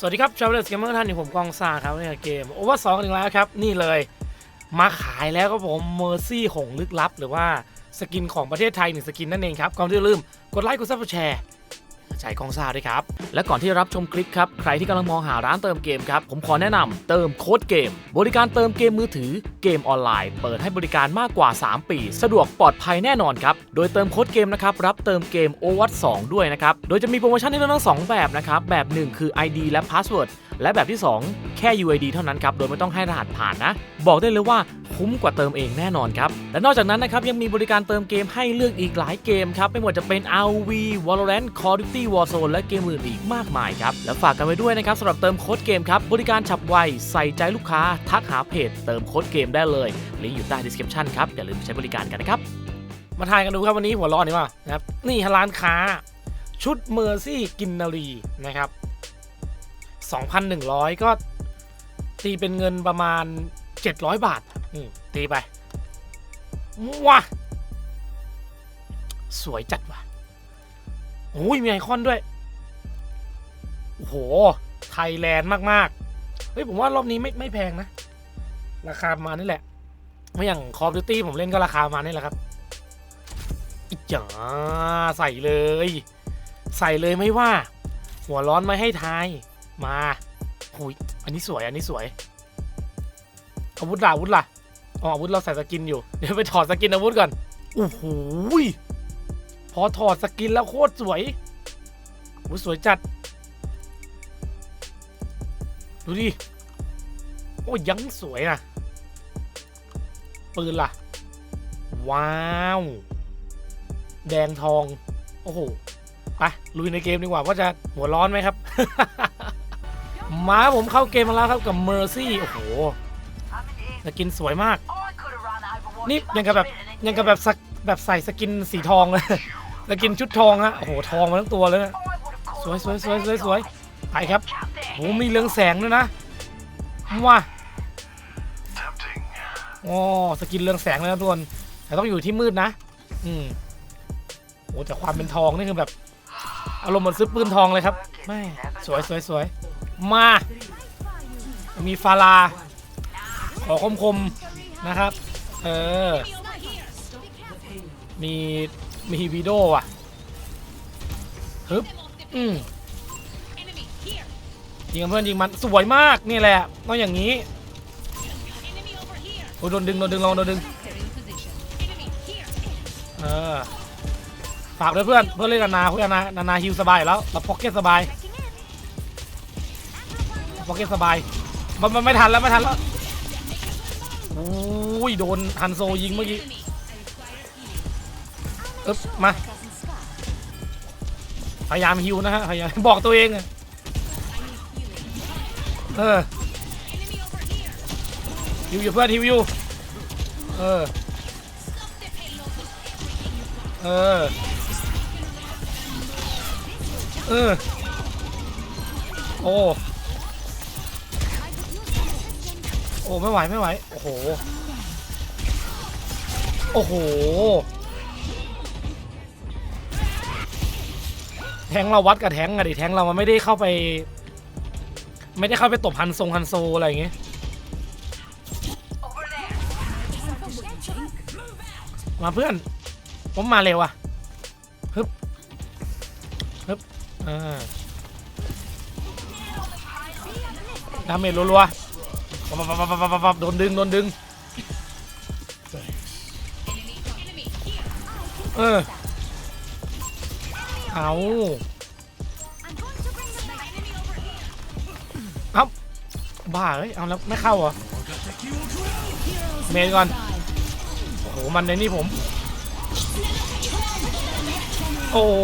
สวัสดีครับชาวเลสเกมเมอร์ท่านนี่ผมกองซาครับในเกมโอเวอร์สองถึงแล้วครับ นี่เลยมาขายแล้วครับผมเมอร์ซี่หงลึกลับ หรือว่าสกินของประเทศไทยหนึ่งสกินนั่นเองครับก่อนที่จะลืมกดไลค์กดซับสไครต์แชร์ ใจกองซาด้วยครับ และก่อนที่จะรับชมคลิปครับ ใครที่กำลังมองหาร้านเติมเกมครับ ผมขอแนะนำเติมโค้ดเกม บริการเติมเกมมือถือเกมออนไลน์ เปิดให้บริการมากกว่า 3 ปี สะดวกปลอดภัยแน่นอนครับ โดยเติมโค้ดเกมนะครับรับเติมเกม o w a t 2ด้วยนะครับ โดยจะมีโปรโมชั่นให้เลือกทั้งสแบบนะครับแบบ 1 คือ ID และ Password และแบบที่ 2 แค่ UID เท่านั้นครับ โดยไม่ต้องให้รหัสผ่านนะ บอกได้เลยว่าคุ้มกว่าเติมเองแน่นอนครับ และนอกจากนั้นนะครับ ยังมีบริการเติมเกมให้เลือกอีกหลายเกมครับ ไม่ว่าจะเป็น RV Valorant Call of Duty Warzone และเกมอื่นอีกมากมายครับ และฝากกันไว้ด้วยนะครับสำหรับเติมโค้ดเกมครับ บริการฉับไว ใส่ใจลูกค้า ทักหาเพจ เติมโค้ดเกมได้เลยลิงก์อยู่ใต้ description ครับอย่าลืมใช้บริการกันนะครับมาทายกันดูครับวันนี้หัวร้อนนี่ว่านะครับนี่ร้านค้า ชุดเมอร์ซี่กินนารีนะครับ 2,100 ก็ตีเป็นเงินประมาณ 700 บาทอืมตีไปว้าสวยจัดว่ะโอ้ยมีไอคอนด้วย โอ้โห ไทยแลนด์มาก ๆ เฮ้ย ผมว่ารอบนี้ไม่ไม่แพงนะ ราคามานี่แหละไม่อย่าง Call of Duty ผมเล่นก็ราคามานี่แหละครับอีจ๋าใส่เลย ใส่เลยไม่ว่า หัวร้อนไม่ให้ทาย มาหุยอันนี้สวย อันนี้สวย อาวุธล่ะอาวุธล่ะอ๋ออาวุธเราใส่สกินอยู่ เดี๋ยวไปถอดสกินอาวุธก่อนโอ้โหยพอถอดสกินแล้วโคตรสวยโอ้สวยจัด ดูดิ โอ้ยยังสวยนะปืนล่ะ ว้าว แดงทอง โอ้โห ไป ลุยในเกมดีกว่าว่าจะหัวร้อนไหมครับ มาผมเข้าเกมมาแล้วครับกับเมอร์ซี่โอ้โหสกินสวยมาก นี่ยังกับแบบยังกับแบบสักแบบใส่สกินสีทองเลยสกินชุดทองฮะโอ้โหทองมาทั้งตัวเลยนะสวยสวยสวยสวยสวยไปครับโอ้มีเรืองแสงด้วยนะว้าโอ้สกินเรืองแสงเลยนะทุกคนแต่ต้องอยู่ที่มืดนะ อืมโอ้แต่ความเป็นทองนี่คือแบบ อารมณ์เหมือนซื้อปืนทองเลยครับแม่สวยสวยสวย มา มีฟาลา ขอคมคมๆนะครับ เออ มี มีวีโดอะฮึบอืมยิงเพื่อนยิงมันสวยมากนี่แหละต้องอย่างนี้โอ้โดนดึงโดนดึงลองโดนดึงเออฝากด้วยเพื่อนเพื่อนเล่นนานาเพื่อนนานานาฮิวสบายอยู่แล้วเราพ็อกเก็ตสบาย เก็ตสบาย มันมันไม่ทันแล้วไม่ทันแล้วอุ้ยโดนฮันโซยิงเมื่อกี้อึ๊บมา พยายามฮิวนะฮะพยายามบอกตัวเองเออฮิวอยู่เพื่อนฮิวอยู่เออเออเออโอ้ อ้ไม่ไหวไม่ไหวโอ้โหโอ้โหแทงเราวัดกับแทงอะดิแทงเรามันไม่ได้เข้าไป ไม่ได้เข้าไปตบฮันทรงฮันโซอะไรอย่างเงี้ยมาเพื่อน ผมมาเร็วอะฮึบฮึบอ่าดาเมจรัวๆ ปั๊บปั๊บปั๊บปั๊บปั๊บปั๊บโดนดึงโดนดึงเออเอาเอาบ้าเอ้ยเอาแล้วไม่เข้าเหรอเมนก่อนโอ้โหมันในนี่ผม โอ้โห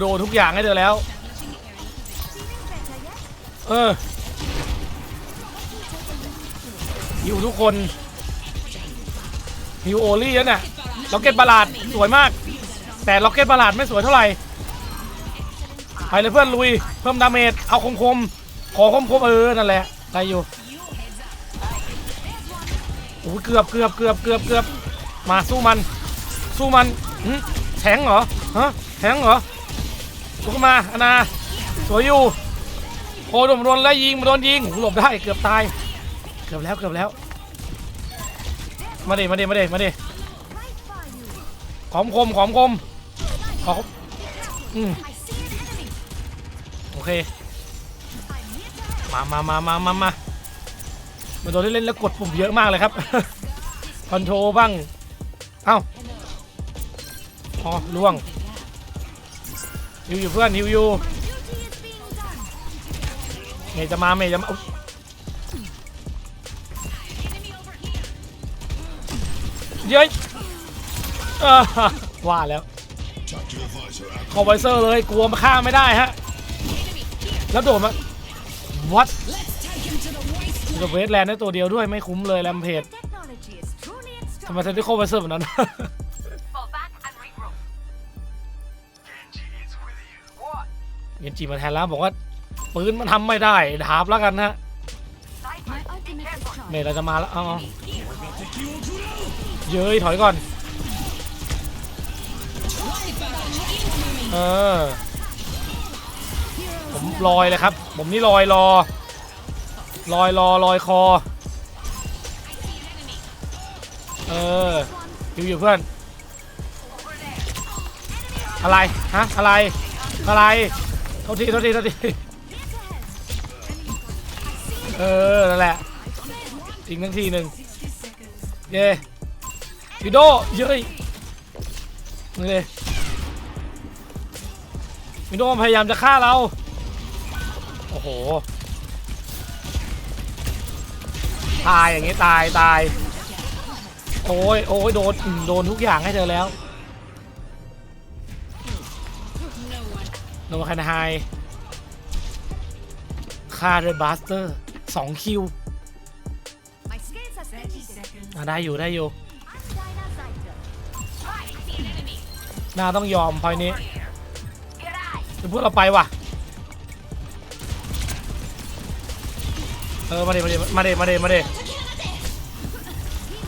โดนทุกอย่างให้เธอแล้ว เออ ฮิวทุกคนฮิวโอลี่แล้วเนี่ยล็อกเก็ตบาลาดสวยมาก แต่ล็อกเก็ตบาลาดไม่สวยเท่าไหร่ไปเลยเพื่อนลุยเพิ่มดาเมจเอาคมคมขอคมคมเออนั่นแหละได้อยู่โอ้เกือบเกือบเกือบเกือบเกือบมาสู้มัน สู้มันหึแทงเหรอฮะแทงเหรอลุกมาอนาสวยอยู่โอ้โดนโดนแล้วยิงโดนยิงหลบได้เกือบตาย เกือบแล้วเกือบแล้ว มาดิมาดิมาดิมาดิขอมคมขอมคมขอมอืมโอเค มามามามามามามาโดนเล่นแล้วกดปุ่มเยอะมากเลยครับ คอนโทรบ้าง เอ้าอ๋อล่วงฮิวอยู่เพื่อนฮิวอยู่เมย์จะมาเมย์จะมา เย้ยเอ้อว่าแล้วคอไวเซอร์เลยกลัวมาฆ่าไม่ได้ฮะ แล้วโดดมา what จะเวสแลนด์ได้ตัวเดียวด้วยไม่คุ้มเลยแลมเพจ Technology is truly ทำไม extraordinary. เซนติโคไวเซอร์แบบนั้น Fall back and regroup. Genji is with you. What? เย็นจีมาแทนแล้วบอกว่าปืนมันทำไม่ได้ดาบแล้วกันนะ My ultimate is charged. เมย์เราจะมาแล้วเอา เย้ยถอยก่อน เออ ผมลอยเลยครับ ผมนี่ลอยรอ ลอยรอลอยคอ เอออยู่อยู่เพื่อน อะไร ฮะ อะไร อะไรโทษทีโทษทีโทษทีเออ นั่นแหละ อีกทั้งทีหนึ่งเย่ วิโดเย้ยนี่เลยวิโดพยายามจะฆ่าเรา โอ้โห ตายอย่างงี้ตายตายโอ้ยโอ้ยโดนโดนทุกอย่างให้เธอแล้วโดนคานไฮฆ่าด้วยบัสเตอร์สองคิวได้อยู่ได้อยู่ น่าต้องยอมพอยนี้จะพูดเราไปว่ะ เออ มาเดมาเดมาเดมาเดมาเด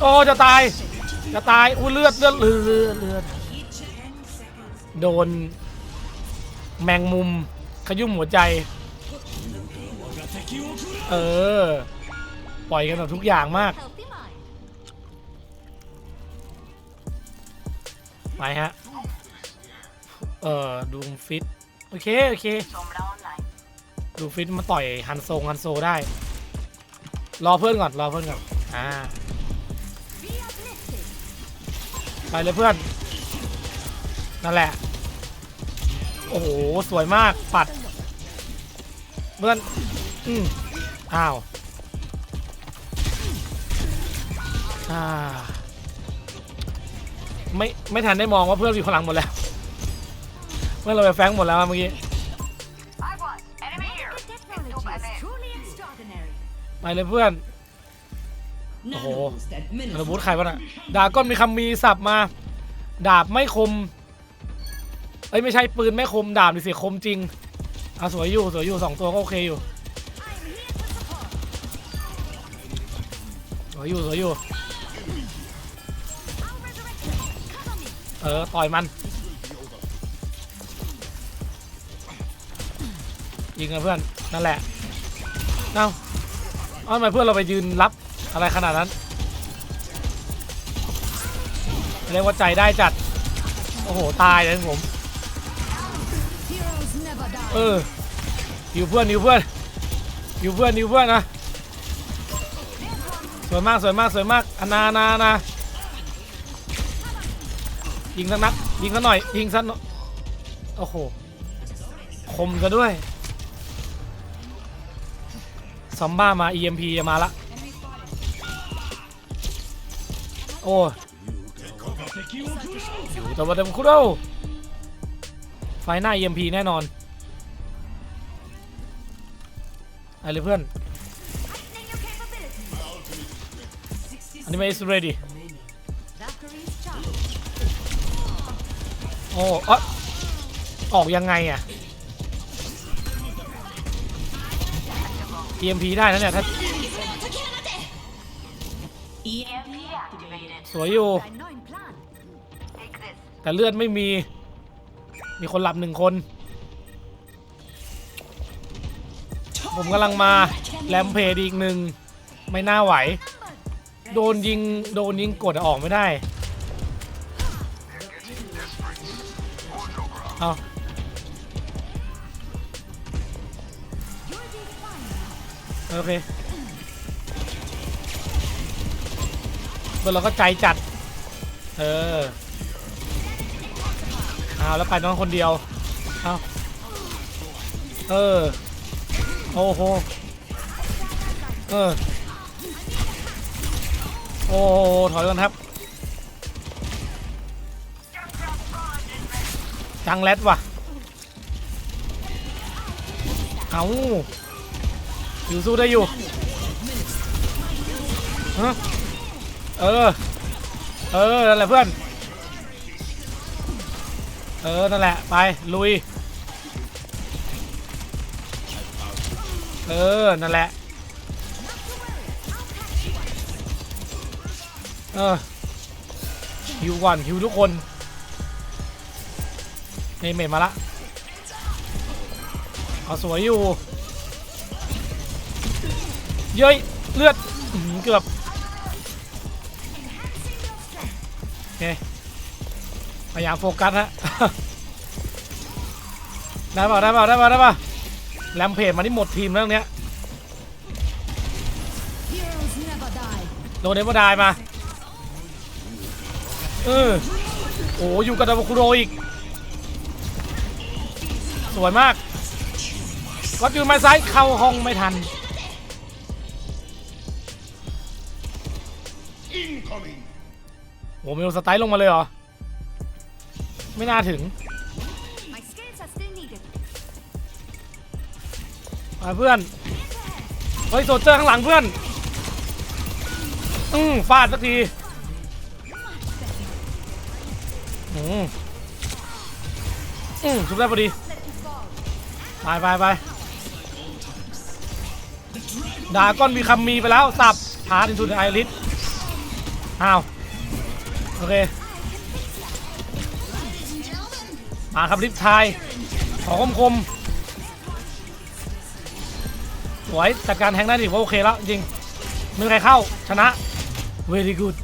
โอ้ จะตาย จะตาย อู้เลือดเลือดเลือดเลือดเลือดโดน แมงมุม ขยุ่มหัวใจ เออ ปล่อยกันแบบทุกอย่างมาก ไปฮะ เออดูมฟิตโอเค โอเคดูฟิตมาต่อยฮันโซงฮันโซได้ รอเพื่อนก่อน รอเพื่อนก่อน อ่า Be uplifted. ไปเลยเพื่อน นั่นแหละ โอ้โห สวยมาก ปัด เพื่อน อืมอ้าว อ่า ไม่ ไม่ทันได้มองว่าเพื่อนมีพลังหมดแล้ว เพื่อเราไปแฟงหมดแล้วเมื่อกี้ ไปเลยเพื่อนโอ้โหอาวุธใครวะน่ะดาก้อนมีคำมีสับมา ดาบไม่คม เอ้ยไม่ใช่ปืนไม่คม ดาบดิสิคมจริงอะสวยอยู่สวยอยู่สองตัวก็โอเคอยู่ สวยอยู่สวยอยู่ เออ ต่อยมัน ยิงกันเพื่อนนั่นแหละเอ้าเอ้าทำไมเพื่อนเราไปยืนรับอะไรขนาดนั้นเรียกว่าใจได้จัด โอ้โห ตายเลยผม เอออยู่เพื่อนอยู่เพื่อนอยู่เพื่อนอยู่เพื่อนนะสวยมากสวยมากสวยมากอนานานายิงสักนัดยิงสักหน่อยยิงสักหน่อยโอ้โหคมซะด้วย ซอมบ้ามา EMP จะมาละ โอ้อยู่แต่ว่าเดมคุโดไฟหน้า EMP แน่นอนไปเลยเพื่อน อันนี้ไม่ is ready โอ้อออกยังไงอะ EMP ได้นะเนี่ยถ้าสวยอยู่ แต่เลือดไม่มี มีคนหลับหนึ่งคน ผมกำลังมาแรมเพจอีกหนึ่ง ไม่น่าไหว โดนยิง โดนยิงกดออกไม่ได้ เอา โอเคเมื่อเราก็ใจจัด เออเอาแล้วไปน้องคนเดียวเอาเออ โอ้โห เออ โอ้โหถอยก่อนครับ จังแรดว่ะ เอา อยู่สู้ได้อยู่ฮะเออ เออ นั่นแหละเพื่อน เออ นั่นแหละ ไป ลุย เออ นั่นแหละ เออฮิวก่อนฮิวทุกคนเมย์เมย์มาละ เอาสวยอยู่ เย้ยเลือดเกือบโอเคพยายามโฟกัสฮะได้ป่าได้ป่าได้ป่าได้ป่าแรมเพจมาที่หมดทีมแล้วตรงเนี้ยโดนเดมดายมาเออโอ้อยู่กับดาวคุโรอีก สวยมากวัดยู่ไม้ซ้ายเข้าห้องไม่ทัน โอ้เมลสไตล์ลงมาเลยเหรอ ไม่น่าถึง My skills are still needed. มาเพื่อน เฮ้ยโซเจอร์ข้างหลังเพื่อน อืมฟาดสักที อืมอืมชุบได้พอดี ไปไปไปดาก้อนมีคำมีไปแล้ว สับพาดินทูไอริสอ้าว โอเค มาครับลิฟทาย ขอคมคมๆสวยจัดการแทงได้ดิว่าโอเคแล้ว จริงไม่มีใครเข้า ชนะ very good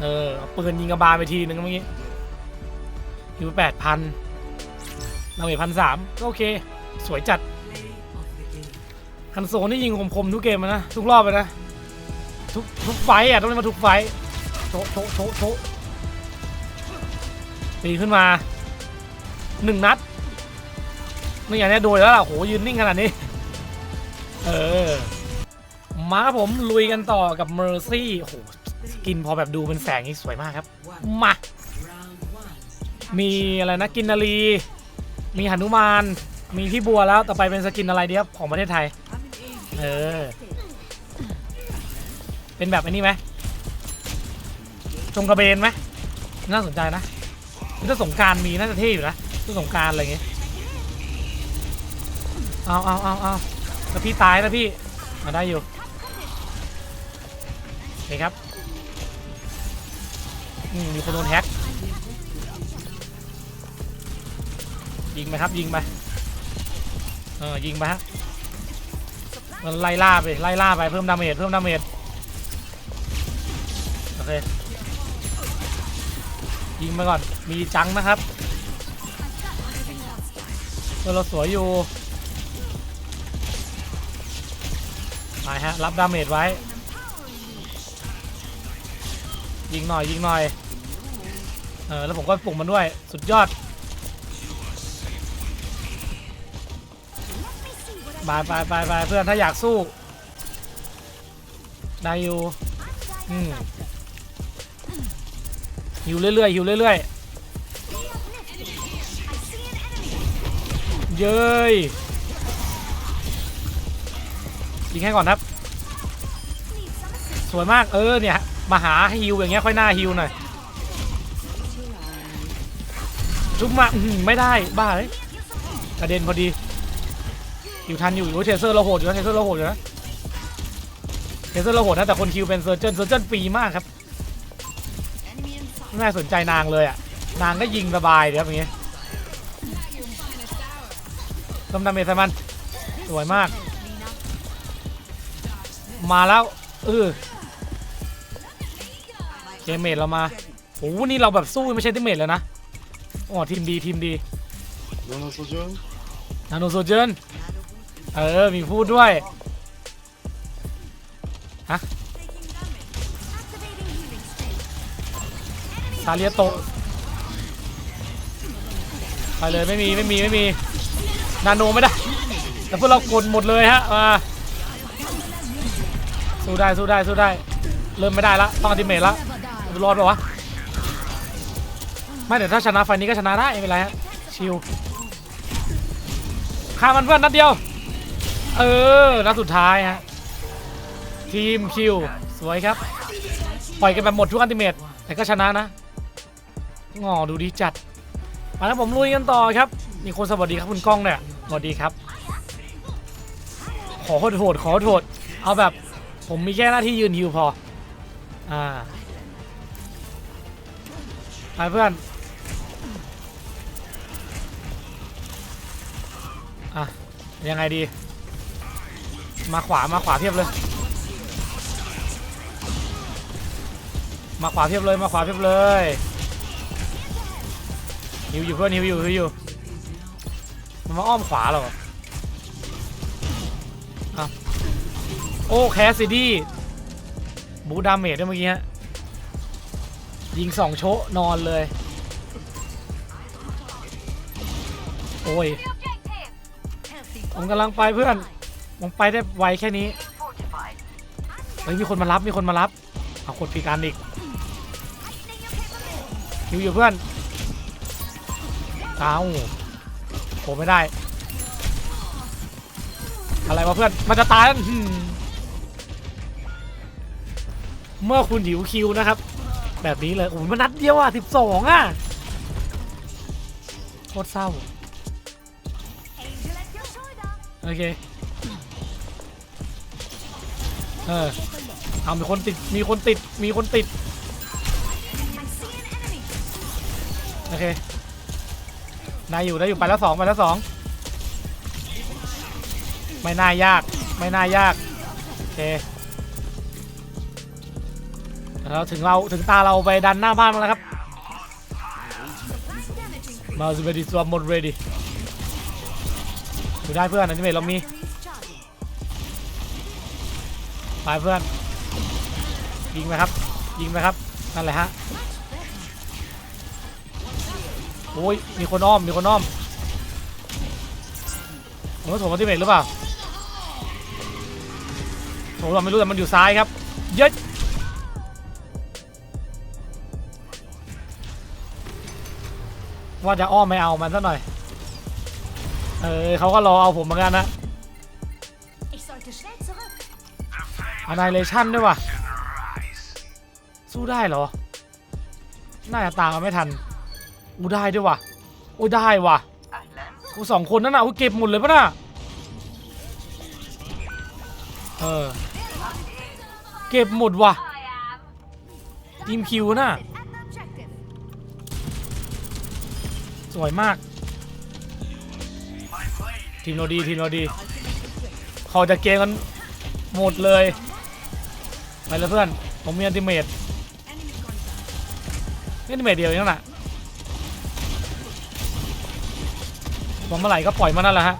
เออเอาปืนยิงกระบาลไปทีนึงเมื่อกี้อยู่แปดพันเราเห็นพันสามก็โอเค สวยจัดคันโซนี่ยิงคมๆทุกเกมนะ ทุกรอบเลยนะ ทุกทุกไฟอะต้องเล่นมาทุกไฟโชโชโชโชตีขึ้นมาหนึ่งนัดนี่อย่างนี้โดยแล้วล่ะโหยืนนิ่งขนาดนี้ เออ มาครับผมลุยกันต่อกับเมอร์ซี่โหสกินพอแบบดูเป็นแสงนี่สวยมากครับ มา มีอะไรนะกินนารี มีหนุมาน มีพี่บัวแล้ว ต่อไปเป็นสกินอะไรเดียบของประเทศไทย เออ เป็นแบบอันนี้ไหมจงกระเบนไหมน่าสนใจนะถ้าสงการมีน่าจะเท่อยู่นะถ้าสงการอะไรเงี้ยเอาเอาเอาเอาแล้วพี่ตายแล้วพี่มาได้อยู่โอเคครับอืมมีคนโดนแฮกยิงไปครับยิงไปเออยิงไปฮะไล่ล่าไปไล่ล่าไปเพิ่มดาเมจเพิ่มดาเมจ เคยิงไปก่อน มีจังนะครับเออเราสวยอยู่ไปฮะ รับดาเมจไว้ ยิงหน่อย ยิงหน่อย เออ แล้วผมก็ปลุกมันด้วย สุดยอดไปไปไปไปเพื่อน ถ้าอยากสู้ ได้อยู่ อืม หิวเรื่อยๆหิวเรื่อยๆเย้ยยิงแค่ก่อนครับ สวยมากเออเนี่ยมาหาฮิวอย่างเงี้ยค่อยหน้าฮิวหน่อยชุบมาไม่ได้บ้าเลยกระเด็นพอดีอยู่ทันอยู่โอ้ยเทเซอร์เราโหดอยู่นะเทเซอร์เราโหดอยู่นะเทเซอร์เราโหดนะแต่คนคิวเป็นเซอร์เจนเซอร์เจนฟรีมากครับ น่าสนใจนางเลยอะ นางก็ยิงสบายเดี๋ยวอย่างเงี้ยลมดาเมจใส่มัน สวยมาก มาแล้วเออเจเมดเรามาโอ้โหนี่เราแบบสู้ไม่ใช่ทีเมดแล้วนะอ๋อทีมดีทีมดีนาโนโซเจนนาโนโซเจนเออ มีพูดด้วยาเลียโตะไปเลยไม่มีไม่มีไม่มีนาโนไม่ได้แต่พวกเรากดหมดเลยฮะมาสู้ได้สู้ได้สู้ได้เริ่มไม่ได้ละต้องอัติเมทละรอดปะวะไม่เดี๋ยวถ้าชนะไฟนี้ก็ชนะได้ไม่เป็นไรฮะชิวฆ่ามันเพื่อนนัดเดียว เออนัดสุดท้ายฮะทีมคิวสวยครับปล่อยกันแบบหมดทุกอันติเมตแต่ก็ชนะนะ งอดูดีจัด มาแล้วผมลุยกันต่อครับ มีคนสวัสดีครับคุณก้องเนี่ยสวัสดีครับ ขอโทษขอโทษเอาแบบผมมีแค่หน้าที่ยืนฮิวพอ อ่าไปเพื่อนอะยังไงดี มาขวามาขวาเพียบเลย มาขวาเพียบเลยมาขวาเพียบเลย ฮิวอยู่เพื่อนฮิวอยู่ฮิวอยู่มันมาอ้อมขวาเหรออะโอ้แคสซิดี้บูดาเมจด้วยเมื่อกี้ฮะยิงสองโชะนอนเลย โอ้ย ผมกำลังไปเพื่อน ผมไปได้ไวแค่นี้ เฮ้ย มีคนมารับ มีคนมารับ เอากดปีกอันอีกหิวอยู่เพื่อน เอาผมไม่ได้ อะไรวะเพื่อน มันจะตายเมื่อคุณหิวคิวนะครับ แบบนี้เลยโอ้โหมันนัดเดียวอะสิบสองอะโคตรเศร้า โอเค เออเอามีคนติด มีคนติด มีคนติด โอเค นายอยู่ได้อยู่ไปแล้วสองไปแล้วสองไม่น่ายากไม่น่ายากโอเคเราถึงเราถึงตาเราไปดันหน้าบ้านมาแล้วครับมาสเบดีสวมหมดเรดี้อยู่ได้เพื่อนอันนี้เมทเรามีไปเพื่อนยิงไปครับยิงไปครับนั่นแหละฮะ อ้ยมีคนอ้อมมีคนอ้อมผมว่าโถมอัลติเมทหรือเปล่าโถเราไม่รู้แต่มันอยู่ซ้ายครับเยอะว่าจะอ้อมไม่เอามันซะหน่อย เออเขาก็รอเอาผมเหมือนกันนะอน i เลชั่นด้วยว่ะ สู้ได้เหรอ น่าจะตามกันไม่ทัน อูได้ด้วยว่ะอูได้ว่ะกูสองคนนั่นน่ะอูเก็บหมดเลยปะน่ะเออเก็บหมดว่ะทีมคิวน่ะสวยมาก ทีมเราดีทีมเราดีเขาจะเกมกันหมดเลย ไปเลยเพื่อน ผมมีอันติเมตอันติเมตเดียวเองน่ะ ผมเมื่อไหร่ก็ปล่อยมันนั่นแหละฮะ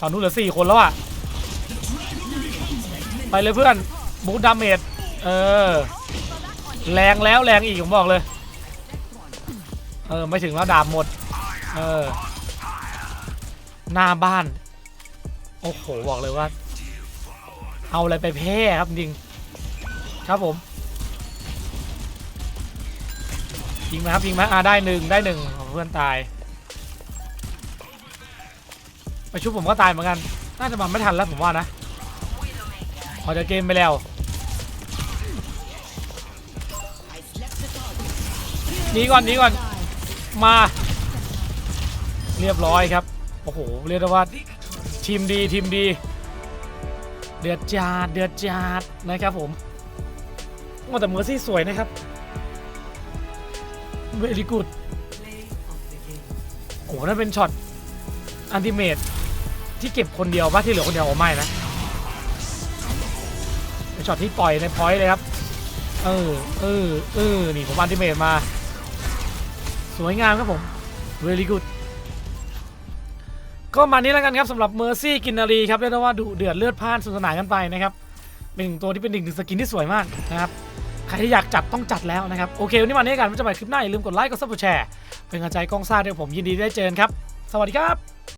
ฝั่งนู้นเหลือสี่คนแล้วอะไปเลยเพื่อนบูดดาเมจเออแรงแล้วแรงอีกผมบอกเลย เออ ไม่ถึงแล้วดาบหมด เออ หน้าบ้าน โอ้โห บอกเลยว่า เอาอะไรไปแพ้ครับจริง ครับผม ยิงไหมครับยิงไหมอ่าได้หนึ่งได้หนึ่งของเพื่อนตายไปชุบผมก็ตายเหมือนกัน น่าจะมาไม่ทันแล้วผมว่านะออกจากเกมไปแล้วหนีก่อนหนีก่อน มา เรียบร้อยครับ โอ้โห เรียกได้ว่าทีมดีทีมดี เดือดจาดเดือดจาดนะครับผมแต่เมอร์ซี่สวยนะครับ very good โอ้โหนั่นเป็นช็อตอันติเมตที่เก็บคนเดียวปะที่เหลือคนเดียวโอ้ไม่นะเป็นช็อตที่ปล่อยในพอยต์เลยครับ เออ เออ เออ นี่ผมอันติเมตมา สวยงามครับผม very good ก็มานี้แล้วกันครับสำหรับเมอร์ซี่กินนารีครับเรียกได้ว่าดุเดือดเลือดพ่านสนุกสนานกันไปนะครับเป็นตัวที่เป็นหนึ่งสกินที่สวยมากนะครับ ใครที่อยากจัดต้องจัดแล้วนะครับ โอเค วันนี้มาเนี้กันไว้เจะไปคลิปหน้าอย่าลืมกดไลค์กดซับกดแชร์เป็นกำลังใจกองซ่าด้วยผมยินดีได้เจอกันครับ สวัสดีครับ